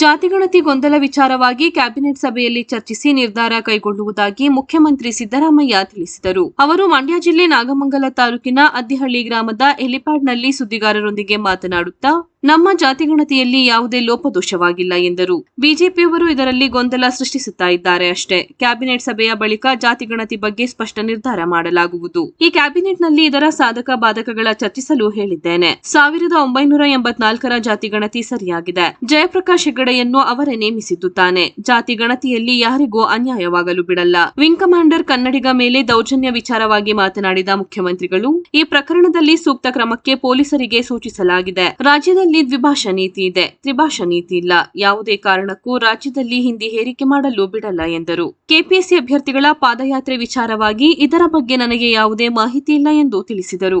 ಜಾತಿಗಣತಿ ಗೊಂದಲ ವಿಚಾರವಾಗಿ ಕ್ಯಾಬಿನೆಟ್ ಸಭೆಯಲ್ಲಿ ಚರ್ಚಿಸಿ ನಿರ್ಧಾರ ಕೈಗೊಳ್ಳುವುದಾಗಿ ಮುಖ್ಯಮಂತ್ರಿ ಸಿದ್ದರಾಮಯ್ಯ ತಿಳಿಸಿದರು. ಅವರು ಮಂಡ್ಯ ಜಿಲ್ಲೆ ನಾಗಮಂಗಲ ತಾಲೂಕಿನ ಅದ್ದಿಹಳ್ಳಿ ಗ್ರಾಮದ ಹೆಲಿಪ್ಯಾಡ್ನಲ್ಲಿ ಸುದ್ದಿಗಾರರೊಂದಿಗೆ ಮಾತನಾಡುತ್ತಾ ನಮ್ಮ ಜಾತಿಗಣತಿಯಲ್ಲಿ ಯಾವುದೇ ಲೋಪದೋಷವಾಗಿಲ್ಲ ಎಂದರು. ಬಿಜೆಪಿಯವರು ಇದರಲ್ಲಿ ಗೊಂದಲ ಸೃಷ್ಟಿಸುತ್ತಾ ಇದ್ದಾರೆ ಅಷ್ಟೇ. ಕ್ಯಾಬಿನೆಟ್ ಸಭೆಯ ಬಳಿಕ ಜಾತಿಗಣತಿ ಬಗ್ಗೆ ಸ್ಪಷ್ಟ ನಿರ್ಧಾರ ಮಾಡಲಾಗುವುದು. ಈ ಕ್ಯಾಬಿನೆಟ್ನಲ್ಲಿ ಇದರ ಸಾಧಕ ಬಾಧಕಗಳ ಚರ್ಚಿಸಲು ಹೇಳಿದ್ದೇನೆ. ಸಾವಿರದ ಒಂಬೈನೂರ ಎಂಬತ್ನಾಲ್ಕರ ಜಾತಿಗಣತಿ ಸರಿಯಾಗಿದೆ. ಜಯಪ್ರಕಾಶ್ ಹೆಗಡೆಯನ್ನು ಅವರೇ ನೇಮಿಸಿದ್ದು ತಾನೆ. ಜಾತಿ ಗಣತಿಯಲ್ಲಿ ಯಾರಿಗೂ ಅನ್ಯಾಯವಾಗಲು ಬಿಡಲ್ಲ. ವಿಂಗ್ ಕಮಾಂಡರ್ ಕನ್ನಡಿಗ ಮೇಲೆ ದೌರ್ಜನ್ಯ ವಿಚಾರವಾಗಿ ಮಾತನಾಡಿದ ಮುಖ್ಯಮಂತ್ರಿಗಳು, ಈ ಪ್ರಕರಣದಲ್ಲಿ ಸೂಕ್ತ ಕ್ರಮಕ್ಕೆ ಪೊಲೀಸರಿಗೆ ಸೂಚಿಸಲಾಗಿದೆ. ರಾಜ್ಯದಲ್ಲಿ ದ್ವಿಭಾಷಾ ನೀತಿ ಇದೆ. ತ್ರಿಭಾಷಾ ನೀತಿ ಇಲ್ಲ. ಯಾವುದೇ ಕಾರಣಕ್ಕೂ ರಾಜ್ಯದಲ್ಲಿ ಹಿಂದಿ ಹೇರಿಕೆ ಮಾಡಲು ಬಿಡಲ್ಲ ಎಂದರು. ಕೆಪಿಎಸ್ಸಿ ಅಭ್ಯರ್ಥಿಗಳ ಪಾದಯಾತ್ರೆ ವಿಚಾರವಾಗಿ ಇದರ ಬಗ್ಗೆ ನನಗೆ ಯಾವುದೇ ಮಾಹಿತಿ ಇಲ್ಲ ಎಂದು ತಿಳಿಸಿದರು.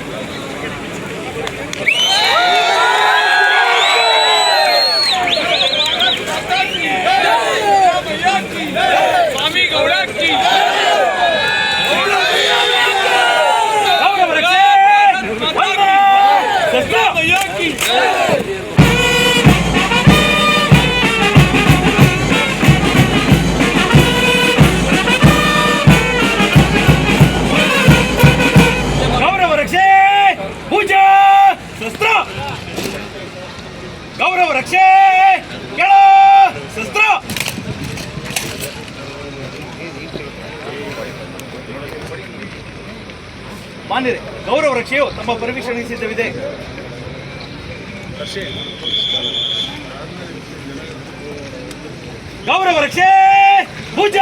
ಮಾನ್ಯರೇ ಗೌರವ ರಕ್ಷೆಯು ತಮ್ಮ ಪರಿವೀಕ್ಷಣೆಗೆ ಸಿದ್ಧವಿದೆ. ಗೌರವ ರಕ್ಷೆ ಭುಜ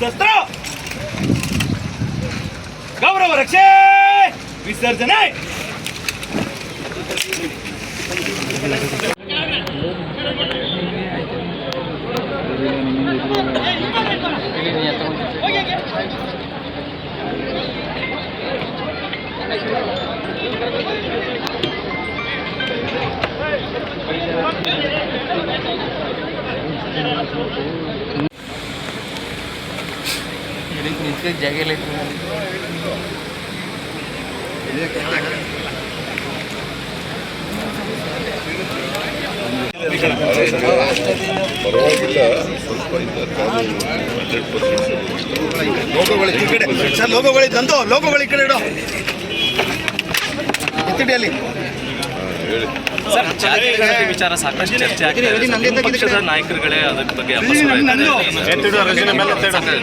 ಶಸ್ತ್ರ! ಗೌರವ ರಕ್ಷೆ ವಿಸರ್ಜನೆ! ಜಾಗ ಹಂಡ್ರೆಡ್ ಪರ್ಸೆಂಟ್ ಲೋಗೋಗಳು ಈ ಇಡು ಎತ್ತಿಡಿ ಅಲ್ಲಿ ಹೇಳಿ ಸರ್ ಜಾತಿಗಣತಿ ವಿಚಾರ ಸಾಕಷ್ಟು ಚರ್ಚೆ ಆಗಿದೆ ಪಕ್ಷದ ನಾಯಕರುಗಳೇ ಅದ್ರ ಬಗ್ಗೆ ಅಪಸ್ವರ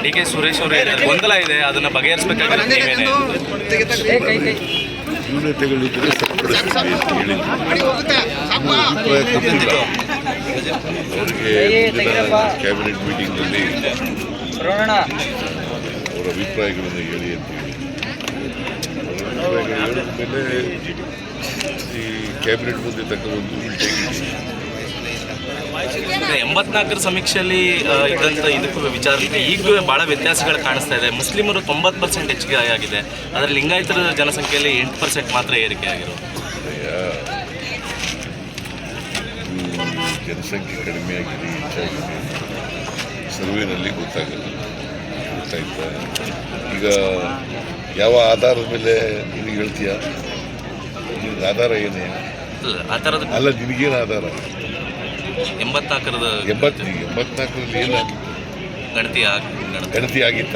ಡಿ ಕೆ ಸುರೇಶ್ ಅವರೇ ಗೊಂದಲ ಇದೆ ಅದನ್ನ ಬಗೆಹರಿಸಬೇಕಾಗಿದೆ ನೀವೇನೆ ನ್ಯೂನತೆಗಳಿದ್ದರೆ ಅಂತ ಹೇಳಿದ್ರು ಅವರಿಗೆ ಕ್ಯಾಬಿನೆಟ್ ಮೀಟಿಂಗ್ನಲ್ಲಿ ಅವರ ಅಭಿಪ್ರಾಯಗಳನ್ನು ಹೇಳಿ ಅಂತ ಹೇಳಿ. ಅವರ ಅಭಿಪ್ರಾಯಗಳು ಹೇಳಿದ ಮೇಲೆ ಈ ಕ್ಯಾಬಿನೆಟ್ ಮುಂದೆ ಈಗ ಎಂಬತ್ನಾಲ್ಕರ ಸಮೀಕ್ಷೆಯಲ್ಲಿ ಇದ್ದಂಥ ಇದಕ್ಕೂ ವಿಚಾರಕ್ಕೆ ಈಗಲೂ ಭಾಳ ವ್ಯತ್ಯಾಸಗಳು ಕಾಣಿಸ್ತಾ ಇದೆ. ಮುಸ್ಲಿಮರು ತೊಂಬತ್ತು ಪರ್ಸೆಂಟ್ ಹೆಚ್ಚಿಗೆ ಆಗಿದೆ. ಆದರೆ ಲಿಂಗಾಯತರ ಜನಸಂಖ್ಯೆಯಲ್ಲಿ ಎಂಟು ಪರ್ಸೆಂಟ್ ಮಾತ್ರ ಏರಿಕೆ ಆಗಿರೋದು. ಜನಸಂಖ್ಯೆ ಕಡಿಮೆ ಆಗಿದೆ ಹೆಚ್ಚಾಗಿದೆ. ಸರ್ವೇನಲ್ಲಿ ಗೊತ್ತಾಗಲ್ಲ. ಗೊತ್ತಾಯ್ತಾ? ಈಗ ಯಾವ ಆಧಾರದ ಮೇಲೆ ನೀವು ಹೇಳ್ತೀಯ? ಆಧಾರ ಏನು? ಅಲ್ಲ, ಆ ಥರದ ಅಲ್ಲ ನಿನಗೇನು ಆಧಾರ? ಎಂಬತ್ನಾಲ್ಕರದ ಎಂಬತ್ತು ಎಂಬತ್ನಾಲ್ಕರಲ್ಲಿ ಏನು ಗಣತಿ ಆಗ್- ಗಣತಿ. ಗಣತಿ ಆಗಿತ್ತ?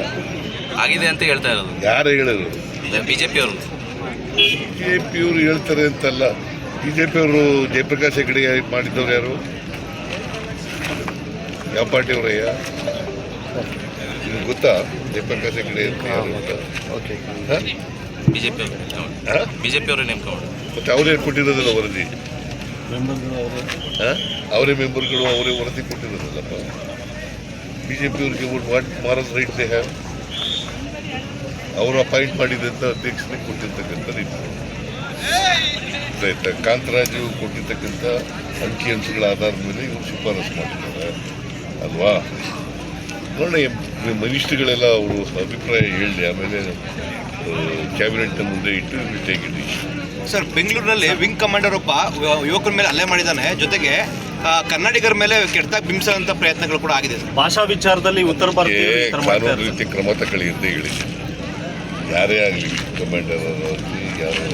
ಆಗಿದೆ ಅಂತ ಹೇಳ್ತಾ ಇರೋದು. ಯಾರು ಹೇಳಿದ್ರು ಬಿ ಜೆ ಪಿಯವರು ಬಿ ಜೆ ಪಿಯವರು ಹೇಳ್ತಾರೆ ಅಂತಲ್ಲ. ಬಿ ಜೆ ಪಿಯವರು ಜಯಪ್ರಕಾಶ್ ಹೆಗಡೆ ಮಾಡಿದ್ದವ್ರು ಯಾರು? ಯಾವ ಪಾರ್ಟಿಯವರಯ್ಯ ನಿಮ್ಗೆ ಗೊತ್ತಾ? ಜಯಪ್ರಕಾಶ್ ಹೆಗಡೆ ಅಂತ ಯಾರು ಅಂತ? ಓಕೆ. ಹ? ಬಿ ಅವರು ಪಿಯವರು ಹ? ಬಿ ಜೆ ಪಿಯವರು ನೇಮಕ ಮತ್ತೆ ಅವರೇ ಕೊಟ್ಟಿರೋದಿಲ್ಲ ವರದಿ? ಹ? ಅವರೇ ಮೆಂಬರ್ಗಳು ಅವರೇ ವರದಿ ಕೊಟ್ಟಿರೋದಿಲ್ಲಪ್ಪ BJP J ಪಿಯವ್ರಿಗೆ what moral right they have ಅವರು ಅಪಾಯಿಂಟ್ ಮಾಡಿದಂಥ ಅಧ್ಯಕ್ಷರಿಗೆ ಕೊಟ್ಟಿರ್ತಕ್ಕಂಥ ಗೊತ್ತಾಯ್ತಾ ಕಾಂತರಾಜು ಕೊಟ್ಟಿರ್ತಕ್ಕಂಥ ಅಂಕಿ ಅಂಶಗಳ ಆಧಾರದ ಮೇಲೆ ಇವರು ಶಿಫಾರಸು ಮಾಡಿದ್ದಾರೆ. ಅಲ್ವಾ? ನೋಡೋಣ ಮಿನಿಸ್ಟ್ರುಗಳೆಲ್ಲ ಅವರು ಅಭಿಪ್ರಾಯ ಹೇಳಿ ಆಮೇಲೆ ಕ್ಯಾಬಿನೆಟ್ ಮುಂದೆ ಇಟ್ಟು ಟೇಕಿಡಿ ಸರ್ ಬೆಂಗಳೂರಿನಲ್ಲಿ ವಿಂಗ್ ಕಮಾಂಡರ್ ಒಬ್ಬ ಯುವ- ಯುವಕರ ಮೇಲೆ ಅಲ್ಲೇ ಮಾಡಿದ್ದಾನೆ. ಜೊತೆಗೆ ಕನ್ನಡಿಗರ ಮೇಲೆ ಕೆಟ್ಟ ಬಿಂಬಿಸುವಂತ ಪ್ರಯತ್ನಗಳು ಕೂಡ ಆಗಿದೆ ಸರ್. ಭಾಷಾ ವಿಚಾರದಲ್ಲಿ ಉತ್ತರ ಭಾರತ ಕಾನೂನು ರೀತಿ ಕ್ರಮ ತಗೊಳ್ಳಿ ಅಂತ ಹೇಳಿದೆ ಯಾರೇ ಆಗಲಿ ಕಮಾಂಡರ್ ಆಗಲಿ ಯಾರೇ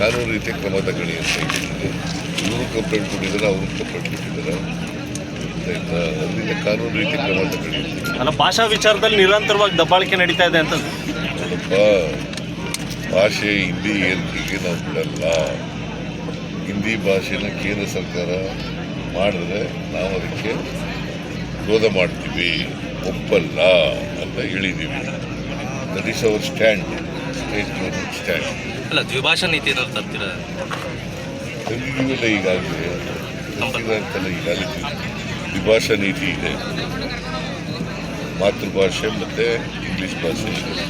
ಕಾನೂನು ರೀತಿಯ ಕ್ರಮ ತಗೊಳ್ಳಿ ಅಂತ ಹೇಳಿದ್ದಾರೆ ಇವರು ಕಂಪ್ಲೇಂಟ್ ಕೊಟ್ಟಿದ್ದಾರೆ ಅವರು ಕಂಪ್ಲೇಂಟ್ ಕೊಟ್ಟಿದ್ದಾರೆ. ಅದರಿಂದ ಕಾನೂನು ರೀತಿ ಕ್ರಮ ತಗೊಳ್ಳಿ ಅಲ್ಲ ಭಾಷಾ ವಿಚಾರದಲ್ಲಿ ನಿರಂತರವಾಗಿ ದಬ್ಬಾಳಿಕೆ ನಡೀತಾ ಇದೆ ಅಂತ ನೋಡಪ್ಪ ಭಾಷೆ ಹಿಂದಿ ಏರಿಕೆಗೆ ನಾವು ಬಿಡಲ್ಲ ಹಿಂದಿ ಭಾಷೆನ ಕೇಂದ್ರ ಸರ್ಕಾರ ಮಾಡಿದ್ರೆ ನಾವು ಅದಕ್ಕೆ ವಿರೋಧ ಮಾಡ್ತೀವಿ. ಒಪ್ಪಲ್ಲ ಅಂತ ಹೇಳಿದ್ದೀವಿ that is our stand state government stand ಅಲ್ಲ ದ್ವಿಭಾಷಾ ನೀತಿ ಏನಾದ್ರು ತರ್ತೀರ? ತಂದಿದ್ದೀವಲ್ಲ ಈಗಾಗಲೇ. ಅಂತಲ್ಲ ಈಗಾಗಲೇ ದ್ವಿಭಾಷಾ ನೀತಿ ಇದೆ. ಮಾತೃಭಾಷೆ ಮತ್ತು ಇಂಗ್ಲೀಷ್ ಭಾಷೆ ಇದೆ.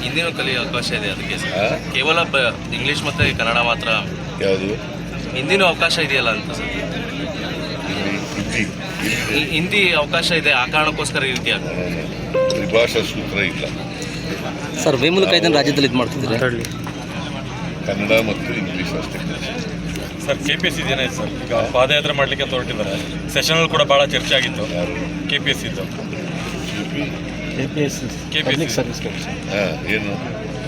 ಹಿಂದಿನೂ ಕಲಿಯೋ ಅವಕಾಶ ಇದೆ ಅದಕ್ಕೆ. ಸರ್ ಕೇವಲ ಬ- ಇಂಗ್ಲಿಷ್ ಮತ್ತು ಕನ್ನಡ ಮಾತ್ರ. ಯಾವುದು? ಹಿಂದಿನೂ ಅವಕಾಶ ಇದೆಯಲ್ಲ ಅಂತ. ಸರ್ ಹಿಂದಿ. ಅವಕಾಶ ಇದೆ ಆ ಕಾರಣಕ್ಕೋಸ್ಕರ ಈ ರೀತಿ ತ್ರಿಭಾಷಾ ಸೂತ್ರ ಇಲ್ಲ. ಸರ್ ವೇಮೂಲ ಕಾಯ್ದೆನ ರಾಜ್ಯದಲ್ಲಿ ಇದು ಮಾಡ್ತಿದ್ದಾರೆ? ಕನ್ನಡ ಮತ್ತು ಇಂಗ್ಲೀಷ್ ಅಷ್ಟೇ sir K P S C ಏನಾಯ್ತು ಸರ್? ಈಗ ಪಾದಯಾತ್ರೆ ಮಾಡಲಿಕ್ಕೆ ಅಂತ ಹೊರಟಿದ್ದಾರೆ. ಸೆಷನಲ್ಲಿ ಕೂಡ ಭಾಳ ಚರ್ಚೆ ಆಗಿತ್ತು. ಯಾರು? ಕೆ ಪಿ ಎಸ್ ಇದ್ದು ಕೆ ಪಿ ಎಸ್ ಹಾಂ ಏನು?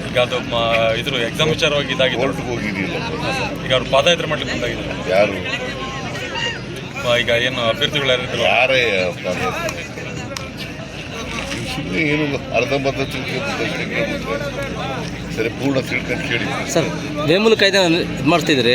ಈಗ ಅದು ಮ- ಇದ್ರ ಎಕ್ಸಾಮ್ ವಿಚಾರವಾಗಿ ಇದಾಗಿದೆ ಕೋರ್ಟ್ಗೆ ಹೋಗಿದೆಯಲ್ಲ ಈಗ ಅವ್ರು ಪಾದಯಾತ್ರೆ ಮಾಡ್ಲಿಕ್ಕೆ ಮುಂದಾಗಿದ್ದಾರೆ ಯಾರು? ಮ- ಈಗ ಏನು ಅಭ್ಯರ್ಥಿಗಳು ಯಾರಿದ್ರು ಯಾರೇ ಸುಮ್ಮನೆ ಏನು ಅರ್ಧಂಬರ್ಧ ತಿಳ್ಕೊಂಡು ಸರಿ ಪೂರ್ಣ ತಿಳ್ಕೊಂಡು ಕೇಳಿ. ಸರ್ ವೇಮೂಲ ಕಾಯ್ದೆ ಇದು ಮಾಡ್ತಿದ್ದಾರೆ